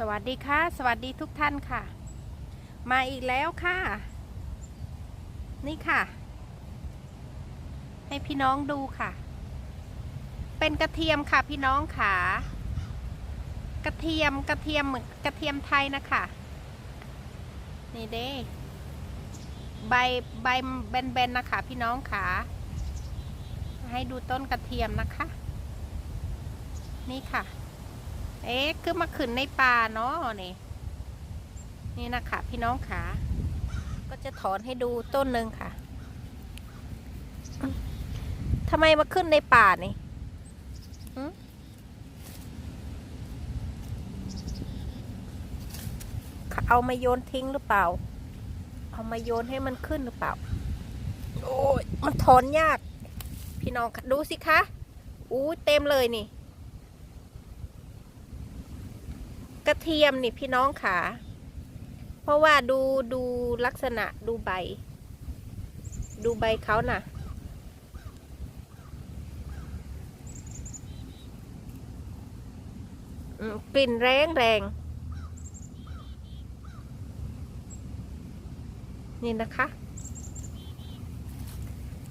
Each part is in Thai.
สวัสดีค่ะ สวัสดีทุกท่านค่ะ มาอีกแล้วค่ะ นี่ค่ะ ให้พี่น้องดูค่ะ เป็นกระเทียมค่ะพี่น้องค่ะ กระเทียมกระเทียมเหมือนกระเทียมไทยนะคะนี่เด้ใบใบแบนๆนะคะพี่น้องค่ะ ให้ดูต้นกระเทียมนะคะ นี่ค่ะ เอ๊ะคือมาขึ้นในป่าเนาะนี่นี่นะคะพี่น้องขาก็จะถอนให้ดูต้นหนึ่งค่ะทำไมมาขึ้นในป่านี่เอามาโยนทิ้งหรือเปล่า เอามาโยนให้มันขึ้นหรือเปล่า โอ้ยมันถอนยาก พี่น้องดูสิคะอู้เต็มเลยนี่ กระเทียมนี่พี่น้องขา เพราะว่าดูดูลักษณะดูใบ ดูใบเขาน่ะ กลิ่นแรงแรง นี่นะคะ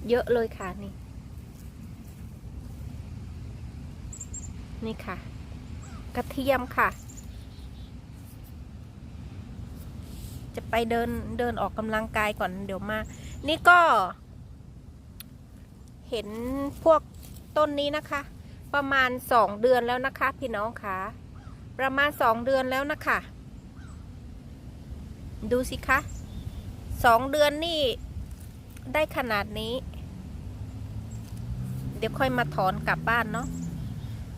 เยอะเลยค่ะนี่ นี่ค่ะ กระเทียมค่ะ จะไปเดินเดินออกกำลังกายก่อนเดี๋ยวมา นี่ก็ เห็นพวกต้นนี้นะคะ ประมาณสองเดือนแล้วนะคะ พี่น้องคะประมาณสองเดือนแล้วนะคะ ดูสิคะสองเดือนนี่ได้ขนาดนี้ เดี๋ยวค่อยมาถอนกลับบ้านเนาะ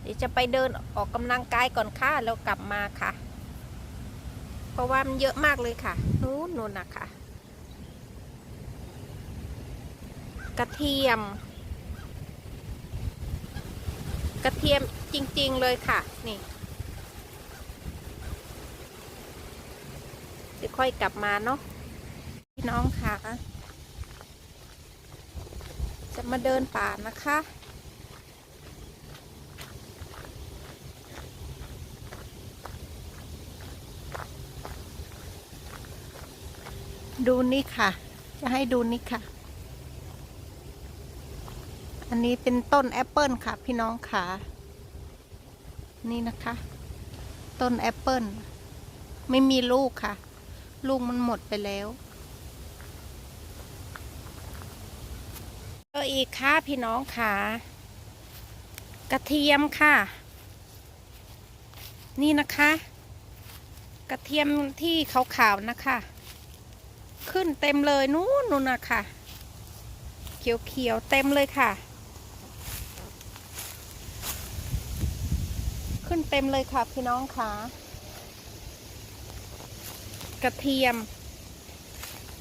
เดี๋ยวจะไปเดินออกกำลังกายก่อนค่ะแล้วกลับมาค่ะ เพราะว่ามันเยอะมากเลยค่ะนู้นนู่นนะคะ กระเทียม กระเทียมจริง ๆ เลยค่ะ นี่เดี๋ยวค่อยกลับมาเนาะพี่น้องค่ะ จะมาเดินป่านะคะ ดูนี่ค่ะ จะให้ดูนี่ค่ะ อันนี้เป็นต้นแอปเปิลค่ะ พี่น้องค่ะ นี่นะคะ ต้นแอปเปิลไม่มีลูกค่ะ ลูกมันหมดไปแล้วก็อีกค่ะพี่น้องค่ะ กระเทียมค่ะ นี่นะคะ กระเทียมที่ขาวๆนะคะ ขึ้นเต็มเลยนู้นนู่นนะค่ะ เขียวๆเต็มเลยค่ะ ขึ้นเต็มเลยค่ะพี่น้องค่ะ กระเทียม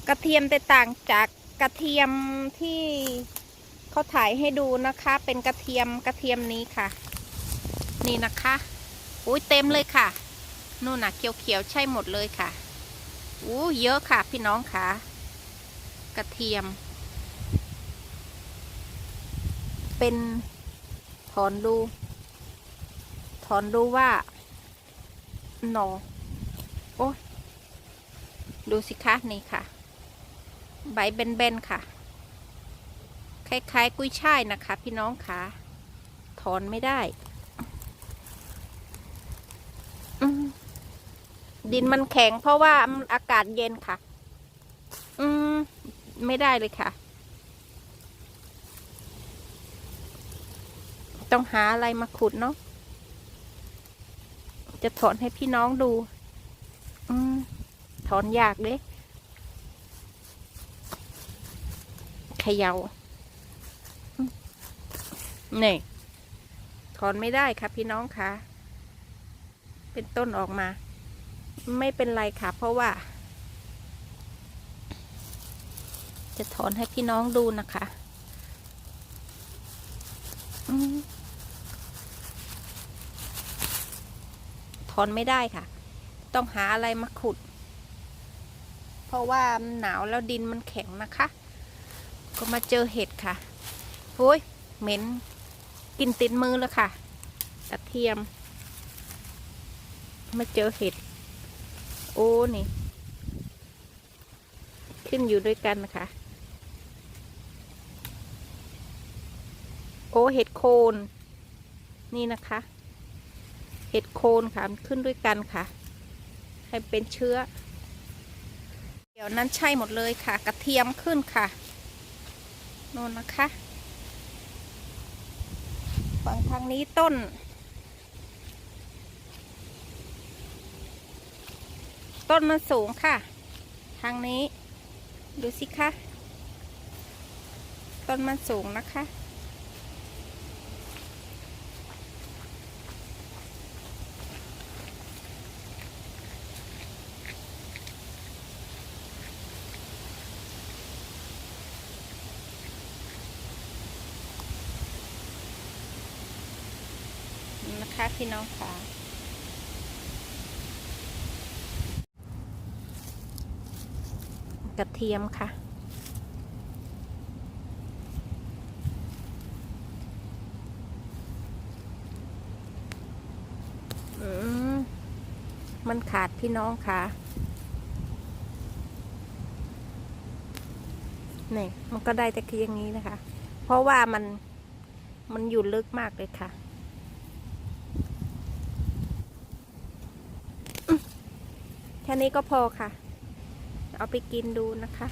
กระเทียมแต่ต่างจากกระเทียมที่เขาถ่ายให้ดูนะคะ เป็นกระเทียมกระเทียมนี้ค่ะ นี่นะคะอุ้ยเต็มเลยค่ะ นู่นน่ะเขียวๆใช่หมดเลยค่ะ อู้เยอะค่ะพี่น้องค่ะ กระเทียม เป็นถอนดู ถอนดูว่าหนอโอ้ดูสิคะนี่ค่ะ ใบเบนๆค่ะ คล้ายๆ กุ้ยช่ายนะคะ พี่น้องค่ะ ถอนไม่ได้อืม ดินมันแข็งเพราะว่ามันอากาศเย็นค่ะ อืม ไม่ได้เลยค่ะ ต้องหาอะไรมาขุดเนาะ จะถอนให้พี่น้องดู อืม ถอนยากเลยเขยา่านี่ถอนไม่ได้ค่ะพี่น้องค่ะ เป็นต้นออกมา ไม่เป็นไรค่ะ เพราะว่า จะถอนให้พี่น้องดูนะคะอถอนไม่ได้ค่ะ ต้องหาอะไรมาขุด เพราะว่าหนาวแล้วดินมันแข็งนะคะ ก็มาเจอเห็ดค่ะโอ้ยเหม็นกินติดมือแล้วค่ะกระเทียม มาเจอเห็ด โอ้นี่ ขึ้นอยู่ด้วยกันนะคะ โอ้เห็ดโคนนี่นะคะ เห็ดโคนค่ะขึ้นด้วยกันค่ะ ให้เป็นเชื้อ เดี๋ยวนั้นใช่หมดเลยค่ะ กระเทียมขึ้นค่ะนู่นนะคะฝั่งทางนี้ต้น ต้นมันสูงค่ะ ทางนี้ ดูสิคะ ต้นมันสูงนะคะ นะคะพี่น้องค่ะ กระเทียมค่ะมมันขาดพี่น้องค่ะนี่มันก็ได้แต่คืออย่างนี้นะคะ เพราะว่ามันมันอยู่ลึกมากเลยค่ะแค่นี้ก็พอค่ะ เอาไปกินดูนะคะ